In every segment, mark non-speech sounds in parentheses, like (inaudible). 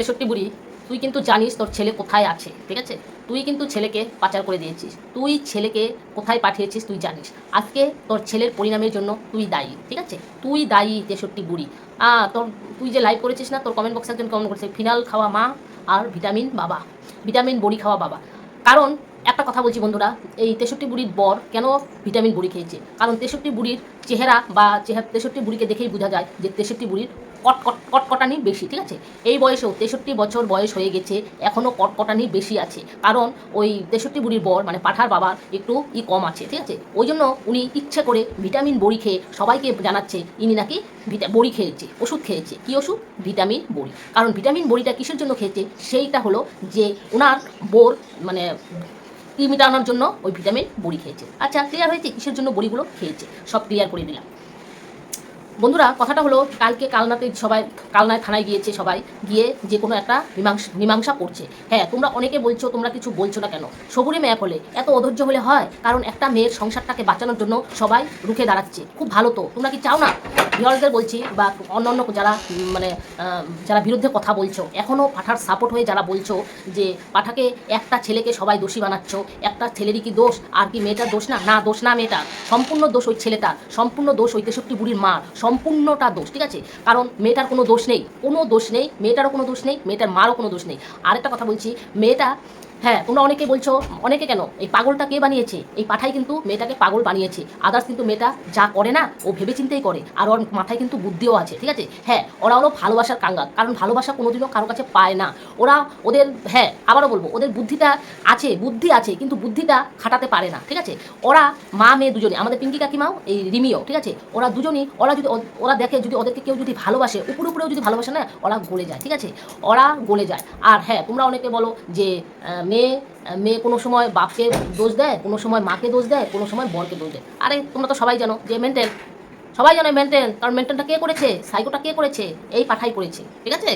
তেষট্টি বুড়ি, তুই কিন্তু জানিস তোর ছেলে কোথায় আছে, ঠিক আছে? তুই কিন্তু ছেলেকে পাচার করে দিয়েছিস। তুই ছেলেকে কোথায় পাঠিয়েছিস তুই জানিস। আজকে তোর ছেলের পরিণামের জন্য তুই দায়ী, ঠিক আছে? তুই দায়ী তেষট্টি বুড়ি। তোর, তুই যে লাইভ করেছিস না, তোর কমেন্ট বক্সে একজন কমেন্ট করেছে, ফিনাল খাওয়া মা আর ভিটামিন বাবা ভিটামিন বড়ি খাওয়া বাবা। কারণ, একটা কথা বলছি বন্ধুরা, এই তেষট্টি বুড়ির বর কেন ভিটামিন বুড়ি খেয়েছে? কারণ তেষট্টি বুড়ির চেহারা বা চেহারা, তেষট্টি বুড়িকে দেখেই বোঝা যায় যে তেষট্টি বুড়ির কটকট, কটকটানি বেশি, ঠিক আছে? এই বয়সেও তেষট্টি বছর বয়স হয়ে গেছে এখনও কটকটানি বেশি আছে। কারণ ওই তেষট্টি বুড়ির বর মানে পাঠার বাবার একটু ই কম আছে, ঠিক আছে? ওই জন্য উনি ইচ্ছে করে ভিটামিন বড়ি খেয়ে সবাইকে জানাচ্ছে, ইনি নাকি ভিটা, বড়ি খেয়েছে, ওষুধ খেয়েছে। কী ওষুধ? ভিটামিন বড়ি। কারণ ভিটামিন বড়িটা কিসের জন্য খেয়েছে? সেইটা হলো যে ওনার বোর মানে কি মেটানোর জন্য ওই ভিটামিন বড়ি খেয়েছে। আচ্ছা ক্লিয়ার হয়েছে? কিসের জন্য বড়িগুলো খেয়েছে? সব ক্লিয়ার করে দিলাম। বন্ধুরা, কথাটা হলো, কালকে কালনাতে সবাই, কালনায় থানায় গিয়েছে সবাই, গিয়ে যে কোনো একটা মীমাংসা মীমাংসা করছে। হ্যাঁ তোমরা অনেকে বলছো, তোমরা কিছু বলছো না কেন? সবুরে মেয়ে হলে এত অধৈর্য হলে হয়? কারণ একটা মেয়ের সংসারটাকে বাঁচানোর জন্য সবাই রুখে দাঁড়াচ্ছে। খুব ভালো তো। তোমরা কি চাও না? বিহারদের বলছি বা অন্য অন্য যারা মানে যারা বিরুদ্ধে কথা বলছো এখনও পাঠার সাপোর্ট হয়ে যারা বলছো যে পাঠাকে একটা ছেলেকে সবাই দোষী বানাচ্ছ, একটা ছেলেরই কি দোষ? আর কি মেয়েটার দোষ না? না, দোষ না মেয়েটার। সম্পূর্ণ দোষ ওই ছেলেটার। সম্পূর্ণ দোষ ওই তেষট্টি বুড়ির মা সম্পূর্ণটা দোষ, ঠিক আছে? কারণ মেয়েটার কোনো দোষ নেই। কোনো দোষ নেই, মেয়েটারও কোনো দোষ নেই, মেয়েটার মারও কোনো দোষ নেই। আরেকটা কথা বলছি, মেয়েটা হ্যাঁ তোমরা অনেকে বলছো, অনেকে কেন? এই পাগলটা কে বানিয়েছে? এই পাঠাই কিন্তু মেয়েটাকে পাগল বানিয়েছে। আদার্স কিন্তু মেয়েটা যা করে না, ও ভেবে চিন্তেই করে। আর ওর মাথায় কিন্তু বুদ্ধিও আছে, ঠিক আছে? হ্যাঁ ওরা হলো ভালোবাসার কাঙ্গাল। কারণ ভালোবাসা কোনোদিনও কারও কাছে পায় না। ওরা ওদের হ্যাঁ আবারও বলব, ওদের বুদ্ধিটা আছে, বুদ্ধি আছে, কিন্তু বুদ্ধিটা খাটাতে পারে না, ঠিক আছে? ওরা মা, মেয়ে দুজনে, আমাদের পিঙ্কি কাকিমাও, এই রিমিও, ঠিক আছে? ওরা দুজনই, ওরা যদি ওরা দেখে যদি ওদেরকে কেউ যদি ভালোবাসে, উপরে উপরেও যদি ভালোবাসে না, ওরা গলে যায়, ঠিক আছে? ওরা গলে যায়। আর হ্যাঁ তোমরা অনেকে বলো যে মেয়ে মেয়ে কোনো সময় বাপকে দোষ দেয়, কোনো সময় মাকে দোষ দেয়, কোনো সময় বরকে দোষ দেয়। আরে, তোমরা তো সবাই জানো যে মেন্টেল সবাই জানো মেনটেন কারণ মেনটেনটা কে করেছে? সাইকোটা কে করেছে? এই পাঠাই করেছে ঠিক আছে?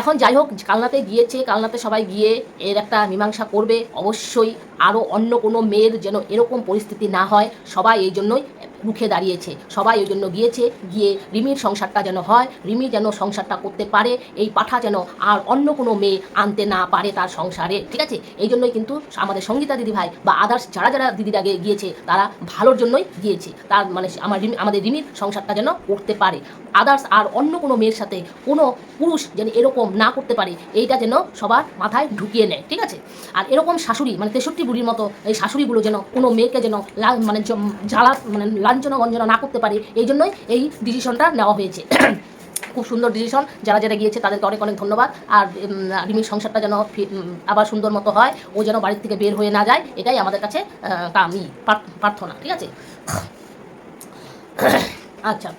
এখন যাই হোক, কালনাতে গিয়েছে, কালনাতে সবাই গিয়ে এর একটা মীমাংসা করবে। অবশ্যই আরও অন্য কোনো মেয়ের যেন এরকম পরিস্থিতি না হয়, সবাই এই জন্যই রুখে দাঁড়িয়েছে। সবাই ওই জন্য গিয়েছে, গিয়ে রিমির সংসারটা যেন হয়, রিমি যেন সংসারটা করতে পারে, এই পাঠা যেন আর অন্য কোনো মেয়ে আনতে না পারে তার সংসারে। ঠিক আছে? এই জন্যই কিন্তু আমাদের সঙ্গীতা দিদি ভাই বা আদার্স যারা যারা দিদির আগে গিয়েছে, তারা ভালোর জন্যই গিয়েছে। তার মানে আমার আমাদের রিমির সংসারটা যেন করতে পারে। আদার্স আর অন্য কোনো মেয়ের সাথে কোনো পুরুষ যেন এরকম না করতে পারে, এইটা যেন সবার মাথায় ঢুকিয়ে নেয়। ঠিক আছে? আর এরকম শাশুড়ি মানে তেষট্টি বুড়ির মতো এই শাশুড়িগুলো যেন কোনো মেয়েকে যেন মানে জ্বালা মানে লাঞ্ছনা গঞ্জনা না করতে পারে, এই জন্যই এই ডিসিশনটা নেওয়া হয়েছে। (clears throat) খুব সুন্দর ডিসিশন যারা যারা গিয়েছে তাদেরকে অনেক অনেক ধন্যবাদ। আর রিমির সংসারটা যেন আবার সুন্দর মতো হয়, ও যেন বাড়ির থেকে বের হয়ে না যায়, এটাই আমাদের কাছে কামি প্রার্থনা, ঠিক আছে? (clears throat) আচ্ছা।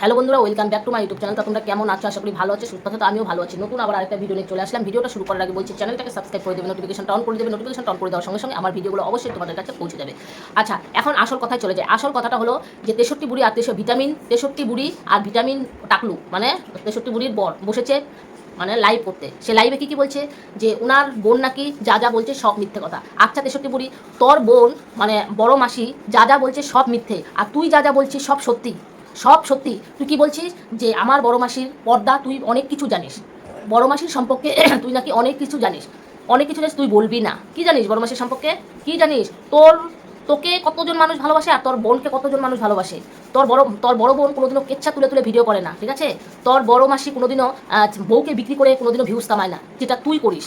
হ্যালো বন্ধুরা welcome back to my YouTube চ্যানেলটা তোমরা কেমন আছো? আশা করি ভালো আছে, সুস্থ তো আমিও ভালো আছি। নতুন আবার আরেকটা ভিডিও নিয়ে চলে আসলাম। ভিডিওটা শুরু করার আগে বলছি চ্যানেলটাকে সাবস্ক্রাইব করে দেবে নোটিফিকেশনটা অন করে দেবে। নোটিফিকেশন অন করে দেওয়ার সঙ্গে সঙ্গে আমার ভিডিওগুলো অবশ্যই তোমাদের কাছে পৌঁছে যাবে। আচ্ছা এখন আসল কথায় চলে যায় আসল কথাটা হলো যে তেষট্টি বুড়ি আর তেষট্টি ভিটামিন তেষট্টি বুড়ি আর ভিটামিন টাকলু মানে তেষট্টি বুড়ির বর বসেছে মানে লাইভ করতে। সে লাইভে কি কি বলছে? যে ওনার বোন নাকি যা যা বলছে সব মিথ্যে কথা। আচ্ছা তেষট্টি বুড়ি, তোর বোন মানে বড় মাসি, যা যা বলছে সব মিথ্যে। আর তুই যা যা বলছিস সব সত্যি। সব সত্যি। তুই কি বলছিস যে আমার বড় মাসির পর্দা তুই অনেক কিছু জানিস? বড় মাসির সম্পর্কে (clears throat) তুই নাকি অনেক কিছু জানিস। অনেক কিছু জানিস, তুই বলবি না। কি জানিস বড় মাসির সম্পর্কে? কি জানিস? তোর, তোকে কতজন মানুষ ভালোবাসে আর তোর বোনকে কতজন মানুষ ভালোবাসে? তোর বড় তোর বড় বোন কোনোদিনও কেচ্ছা তুলে তুলে ভিডিও করে না, ঠিক আছে? তোর বড় মাসি কোনোদিনও বউকে বিক্রি করে কোনোদিনও ভিউজ কামায় না, যেটা তুই করিস।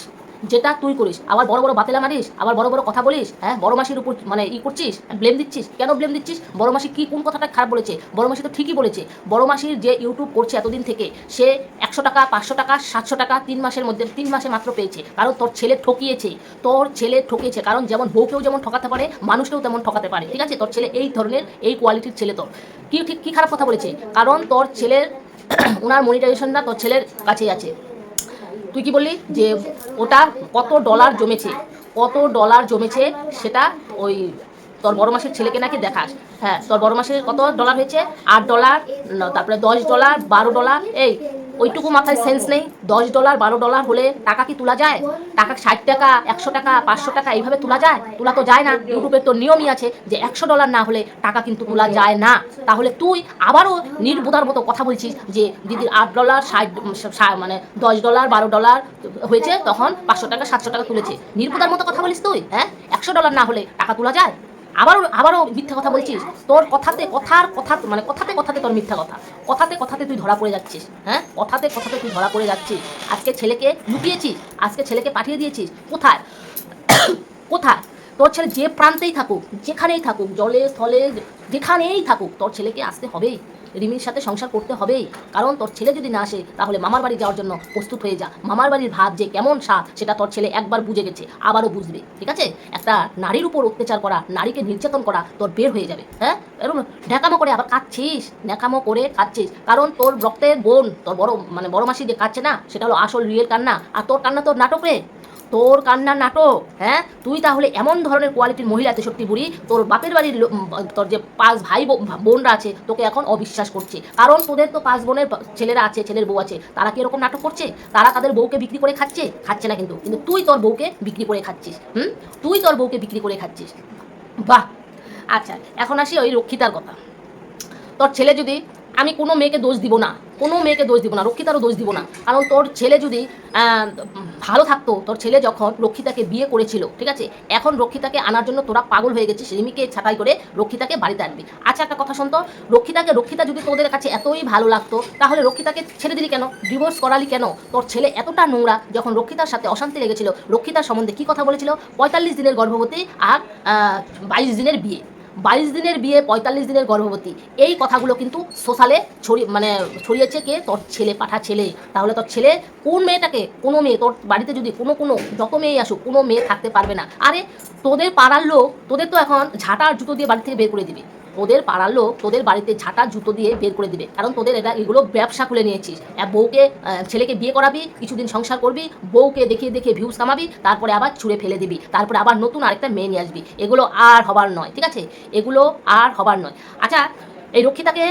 যেটা তুই করিস, আবার বড় বড় বাতেলা মারিস, আবার বড় বড় কথা বলিস হ্যাঁ? বড় মাসির উপর মানে ই করছিস ব্লেম দিচ্ছিস? কেন ব্লেম দিচ্ছিস? বড় মাসি কি কোন কথাটা খারাপ বলেছে? বড় মাসি তো ঠিকই বলেছে। বড় মাসির যে ইউটিউব করছে এতদিন থেকে, সে একশো টাকা, পাঁচশো টাকা, সাতশো টাকা তিন মাসের মধ্যে, তিন মাসে মাত্র পেয়েছে। কারণ তোর ছেলে ঠকিয়েছে। তোর ছেলে ঠকিয়েছে কারণ যেমন বউকেও যেমন ঠকাতে পারে, মানুষকেও তেমন ঠকাতে পারে। ঠিক আছে? তোর ছেলে এই ধরনের, এই কোয়ালিটির ছেলে তোর। কি ঠিক, কি খারাপ কথা বলেছে? কারণ তোর ছেলের (clears throat) ওনার মনিটাইজেশনটা তোর ছেলের কাছেই আছে। তুই কি বললি যে ওটা কত ডলার জমেছে? কত ডলার জমেছে সেটা ওই তোর বড় মাসের ছেলেকে নাকি দেখাস। হ্যাঁ তোর বড় মাসের কত ডলার হয়েছে? আট ডলার তারপরে দশ ডলার বারো ডলার এই ওইটুকু মাথায় সেন্স নেই। দশ ডলার বারো ডলার হলে টাকা কি তোলা যায়? টাকা ষাট টাকা, একশো টাকা, পাঁচশো টাকা এইভাবে তোলা যায়? তোলা তো যায় না। ইউটিউবের তো নিয়মই আছে যে একশো ডলার না হলে টাকা কিন্তু তোলা যায় না। তাহলে তুই আবারও নির্বোধার মতো কথা বলছিস যে দিদির আট ডলার ষাট মানে দশ ডলার বারো ডলার হয়েছে, তখন পাঁচশো টাকা, সাতশো টাকা তুলেছে। নির্বোধার মতো কথা বলিস তুই হ্যাঁ? একশো ডলার না হলে টাকা তোলা যায়? আবারও আবারও মিথ্যা কথা বলছিস? তোর কথাতে কথার কথা মানে কথাতে কথাতে তোর মিথ্যা কথা। কথাতে কথাতে তুই ধরা পড়ে যাচ্ছিস হ্যাঁ? কথাতে কথাতে তুই ধরা পড়ে যাচ্ছিস। আজকে ছেলেকে লুকিয়েছিস, আজকে ছেলেকে পাঠিয়ে দিয়েছিস। কোথায়? (coughs) কোথায়? তোর ছেলে যে প্রান্তেই থাকুক, যেখানেই থাকুক, জলে, স্থলে, যেখানেই থাকুক, তোর ছেলেকে আসতে হবেই। রিমির সাথে সংসার করতে হবেই। কারণ তোর ছেলে যদি না আসে, তাহলে মামার বাড়ি যাওয়ার জন্য প্রস্তুত হয়ে যা। মামার বাড়ির ভাত যে কেমন স্বাদ, সেটা তোর ছেলে একবার বুঝে গেছে, আবারও বুঝবে। ঠিক আছে? একটা নারীর উপর অত্যাচার করা, নারীকে নির্যাতন করা তোর বের হয়ে যাবে। হ্যাঁ? এরকম ন্যাকামো করে আবার কাঁদছিস? ন্যাকামো করে কাঁদছিস। কারণ তোর রক্তের বোন, তোর বড় মানে বড় মাসি যে কাঁদছে না, সেটা হলো আসল রিয়েল কান্না। আর তোর কান্না তোর নাটক। তোর কান্নার নাটক হ্যাঁ? তুই তাহলে এমন ধরনের কোয়ালিটির মহিলা তেষট্টি বুড়ি, তোর বাপের বাড়ির তোর যে পাঁচ ভাই বোনরা আছে, তোকে এখন অবিশ্বাস করছে। কারণ তোদের তো পাঁচ বোনের ছেলেরা আছে, ছেলের বউ আছে, তারা কি এরকম নাটক করছে? তারা তাদের বউকে বিক্রি করে খাচ্ছে? খাচ্ছে না কিন্তু। কিন্তু তুই তোর বউকে বিক্রি করে খাচ্ছিস, হুম? তুই তোর বউকে বিক্রি করে খাচ্ছিস। বাহ! আচ্ছা এখন আসি ওই রক্ষিতার কথা। তোর ছেলে যদি আমি কোনো মেয়েকে দোষ দিব না, কোনো মেয়েকে দোষ দিব না, রক্ষিতারও দোষ দিব না। কারণ তোর ছেলে যদি ভালো থাকতো, তোর ছেলে যখন রক্ষিতাকে বিয়ে করেছিল, ঠিক আছে? এখন রক্ষিতাকে আনার জন্য তোরা পাগল হয়ে গেছিস, রিমিকে ছাঁটাই করে রক্ষিতাকে বাড়িতে আনবি। আচ্ছা একটা কথা শুনতো রক্ষিতাকে, রক্ষিতা যদি তোদের কাছে এতই ভালো লাগতো, তাহলে রক্ষিতাকে ছেড়ে দিলি কেন? ডিভোর্স করালি কেন? তোর ছেলে এতটা নোংরা, যখন রক্ষিতার সাথে অশান্তি লেগেছিল, রক্ষিতার সম্বন্ধে কি কথা বলেছিল? পঁয়তাল্লিশ দিনের গর্ভবতী আর বাইশ দিনের বিয়ে। বাইশ দিনের বিয়ে, পঁয়তাল্লিশ দিনের গর্ভবতী। এই কথাগুলো কিন্তু সোশ্যালে ছড়িয়ে মানে ছড়িয়েছে কে? তোর ছেলে পাঠা ছেলে তাহলে তোর ছেলে কোন মেয়েটাকে? কোনো মেয়ে। তোর বাড়িতে যদি কোনো কোনো, যত মেয়ে আসুক, কোনো মেয়ে থাকতে পারবে না। আরে, তোদের পাড়ার লোক, তোদের তো এখন ঝাঁটার জুতো দিয়ে বাড়ি থেকে বের করে দিবে। তোদের পাড়ার লোক তোদের বাড়িতে ঝাঁটা, জুতো দিয়ে বের করে দিবে। কারণ তোদের এটা এগুলো ব্যবসা খুলে নিয়েছিস। বউকে ছেলেকে বিয়ে করাবি, কিছুদিন সংসার করবি, বউকে দেখিয়ে দেখিয়ে ভিউজ কামাবি, তারপরে আবার ছুঁড়ে ফেলে দিবি। তারপরে আবার নতুন আরেকটা মেয়ে নিয়ে আসবি। এগুলো আর হবার নয়, ঠিক আছে? এগুলো আর হবার নয়। আচ্ছা এই রক্ষিতাকে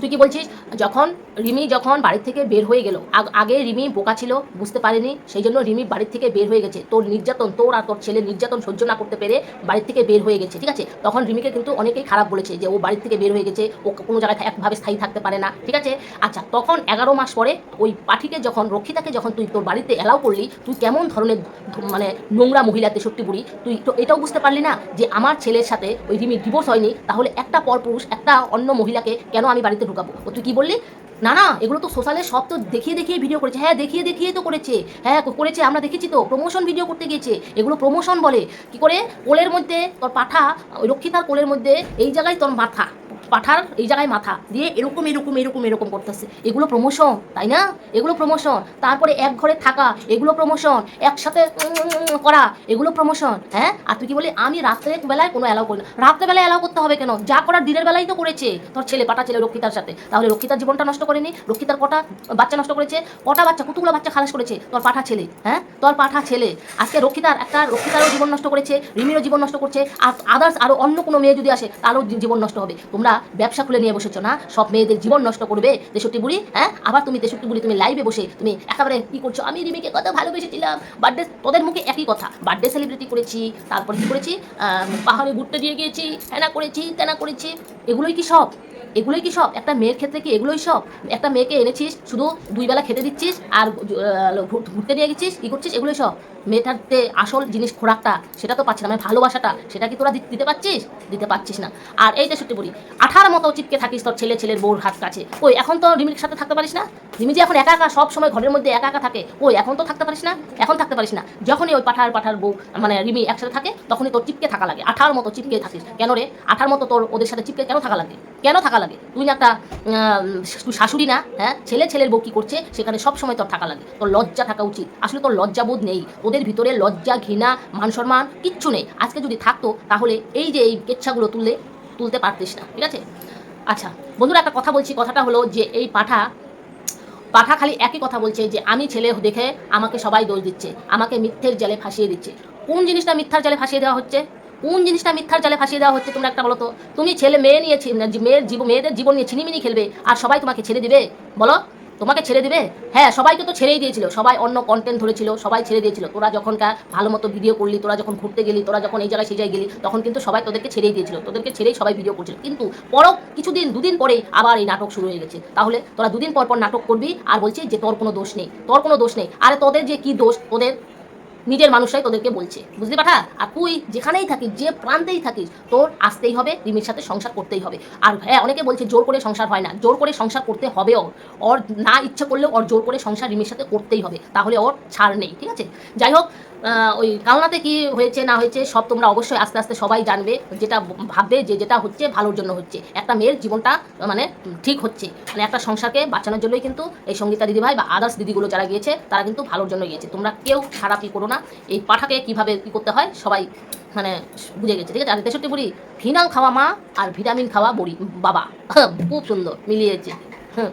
তুই কি বলছিস? যখন রিমি যখন বাড়ি থেকে বের হয়ে গেল, আগ- আগে রিমি বোকা ছিল, বুঝতে পারেনি, সেই জন্য রিমি বাড়ির থেকে বের হয়ে গেছে। তোর নির্যাতন, তোর আর তোর ছেলে নির্যাতন সহ্য না করতে পেরে বাড়ির থেকে বের হয়ে গেছে, ঠিক আছে? তখন রিমিকে কিন্তু অনেকেই খারাপ বলেছে যে ও বাড়ির থেকে বের হয়ে গেছে, ও কোনো জায়গায় একভাবে স্থায়ী থাকতে পারে না, ঠিক আছে? আচ্ছা তখন এগারো মাস পরে ওই পাঠিকে যখন, রক্ষিতাকে যখন তুই তোর বাড়িতে অ্যালাউ করলি, তুই কেমন ধরনের মানে নোংরা মহিলা তেষট্টি বুড়ি? তুই তো এটাও বুঝতে পারলি না যে আমার ছেলের সাথে ওই রিমি ডিভোর্স হয়নি, তাহলে একটা পরপুরুষ, একটা অন্য মহিলাকে কেন আমি বাড়িতে ঢুকাবো। ও তুই কি বললি? না না, এগুলো তো সোশ্যালে সব তো দেখিয়ে দেখিয়ে ভিডিও করেছে। হ্যাঁ দেখিয়ে দেখিয়ে তো করেছে। হ্যাঁ করেছে, আমরা দেখেছি তো। প্রমোশন ভিডিও করতে গিয়েছে। এগুলো প্রমোশন বলে। কি করে? কোলের মধ্যে তোর পাঠা, রক্ষিতার কোলের মধ্যে এই জায়গায় তোর মাথা। পাঠার এই জায়গায় মাথা দিয়ে এরকম এরকম এরকম এরকম করতেছে। এগুলো প্রমোশন তাই না? এগুলো প্রমোশন তারপরে এক ঘরে থাকা, এগুলো প্রমোশন একসাথে করা, এগুলো প্রমোশন হ্যাঁ? আর তুই কি বলি? আমি রাত্রের বেলায় কোনো অ্যালাউ করি না। রাত্রেবেলায় অ্যালাউ করতে হবে কেন? যা করার দিনের বেলায় তো করেছে। তোর ছেলে পাটা ছেলে রক্ষিতার সাথে। তাহলে রক্ষিতার জীবনটা নষ্ট করেনি? রক্ষিতার কটা বাচ্চা নষ্ট করেছে? কটা বাচ্চা, কতগুলো বাচ্চা খালাস করেছে? তোর পাঠা ছেলে হ্যাঁ? তোর পাঠা ছেলে। আজকে রক্ষিতার একটা, রক্ষিতারও জীবন নষ্ট করেছে, রিমিরও জীবন নষ্ট করছে। আর আদার্স আরও অন্য কোনো মেয়ে যদি আসে, তারও জীবন নষ্ট হবে। তোমরা ব্যবসা খুলে নিয়ে বসেছো না? সব মেয়েদের জীবন নষ্ট করবে তেষট্টি বুড়ি হ্যাঁ? আবার তুমি তেষট্টি বুড়ি, তুমি লাইভে বসে তুমি একেবারে কি করছ? আমি রিমিকে কত ভালোবেসেছিলাম। বার্থডে তোদের মুখে একই কথা। বার্থডে সেলিব্রিটি করেছি, তারপর কি করেছি? পাহাড়ে ঘুরতে দিয়ে গিয়েছি হ্যাঁ করেছি, তেনা করেছি। এগুলোই কি সব? এগুলোই কি সব? একটা মেয়ের ক্ষেত্রে কি এগুলোই সব? একটা মেয়েকে এনেছিস, শুধু দুই বেলা খেতে দিচ্ছিস আর ঘুরতে নিয়ে গেছিস, কি করছিস? এগুলোই সব। মেয়েটাতে আসল জিনিস খোরাকটা, সেটা তো পাচ্ছিস না মানে ভালোবাসাটা, সেটা কি তোরা দিতে পারছিস? দিতে পারছিস না। আর এই তেষট্টি বলি, আঠার মতো চিপকে থাকিস তোর ছেলে ছেলের বউর হাত কাছে। ওই, এখন তো রিমির সাথে থাকতে পারিস না? রিমি যে এখন একা একা সব সময় ঘরের মধ্যে একা একা থাকে, ওই, এখন তো থাকতে পারিস না? এখন থাকতে পারিস না। যখনই ওই পাঠার পাঠার বউ মানে রিমি একসাথে থাকে, তখনই তোর চিপকে থাকা লাগে। আঠার মতো চিপকে থাকিস। কেন রে? আঠার মতো তোর ওদের সাথে চিপকে কেন থাকা লাগে? কেন থাকা লাগে? তুই একটা শাশুড়ি না হ্যাঁ? ছেলে ছেলের বউ কি করছে? সেখানে সব সময় তোর থাকা লাগে। তোর লজ্জা থাকা উচিত। আসলে তোর লজ্জাবোধ নেই। ওদের ভিতরে লজ্জা, ঘৃণা মান সম্মান কিচ্ছু নেই। আজকে যদি থাকতো, তাহলে এই যে এই কেচ্ছাগুলো তুললে তুলতে পারতিস না, ঠিক আছে? আচ্ছা বন্ধুরা, একটা কথা বলছি। কথাটা হলো যে এই পাঠা পাঠা খালি একই কথা বলছে যে আমি ছেলে দেখে আমাকে সবাই দোষ দিচ্ছে। আমাকে মিথ্যের জালে ফাঁসিয়ে দিচ্ছে। কোন জিনিসটা মিথ্যার জালে ফাঁসিয়ে দেওয়া হচ্ছে? কোন জিনিসটা মিথ্যার জালে ফাঁসিয়ে দেওয়া হচ্ছে তোমরা একটা বলো তো? তুমি ছেলে মেয়ে নিয়ে ছি- মেয়ের মেয়েদের জীবন নিয়ে ছিনিমিনি খেলবে আর সবাই তোমাকে ছেড়ে দিবে? বলো? তোমাকে ছেড়ে দিবে? হ্যাঁ সবাইকে তো ছেড়েই দিয়েছিল। সবাই অন্য কন্টেন্ট ধরেছিল, সবাই ছেড়ে দিয়েছিল। তোরা যখনকার ভালো মতো ভিডিও করলি, তোরা যখন ঘুরতে গেলি, তোরা যখন এই জায়গায় সেই জায়গায় গেলি, তখন কিন্তু সবাই তোদেরকে ছেড়েই দিয়েছিল। তোদেরকে ছেড়েই সবাই ভিডিও করছিল। কিন্তু পরও কিছুদিন, দুদিন পরেই আবার এই নাটক শুরু হয়ে গেছে। তাহলে তোরা দুদিন পর পর নাটক করবি আর বলছিস যে তোর কোনো দোষ নেই। তোর কোনো দোষ নেই। আরে তোদের যে কি দোষ? তোদের নিজের মানুষরাই তোদেরকে বলছে। বুঝলি পাঠা? আর তুই যেখানেই থাকিস, যে প্রান্তেই থাকিস, তোর আসতেই হবে, রিমির সাথে সংসার করতেই হবে। আর হ্যাঁ অনেকে বলছে জোর করে সংসার হয় না, জোর করে সংসার করতে হবে ওর। ওর না ইচ্ছে করলেও ওর জোর করে সংসার রিমির সাথে করতেই হবে, তাহলে ওর ছাড় নেই, ঠিক আছে? যাই হোক ওই কালনাতে কি হয়েছে, না হয়েছে, সব তোমরা অবশ্যই আস্তে আস্তে সবাই জানবে, যেটা ভাববে যে যেটা হচ্ছে, ভালোর জন্য হচ্ছে। একটা মেয়ের জীবনটা মানে ঠিক হচ্ছে। মানে একটা সংসারকে বাঁচানোর জন্যই কিন্তু এই সঙ্গীতা দিদিভাই বা আদার্স দিদিগুলো যারা গিয়েছে, তারা কিন্তু ভালোর জন্য গিয়েছে। তোমরা কেউ খারাপই করো না। এই পাঠাকে কীভাবে কি করতে হয়, সবাই মানে বুঝে গেছে। ঠিক আছে? আর তেষট্টি বুড়ি ফিনাল খাওয়া মা আর ভিটামিন খাওয়া বড়ি, বাবা। (laughs) খুব সুন্দর, মিলিয়েছে। হুম।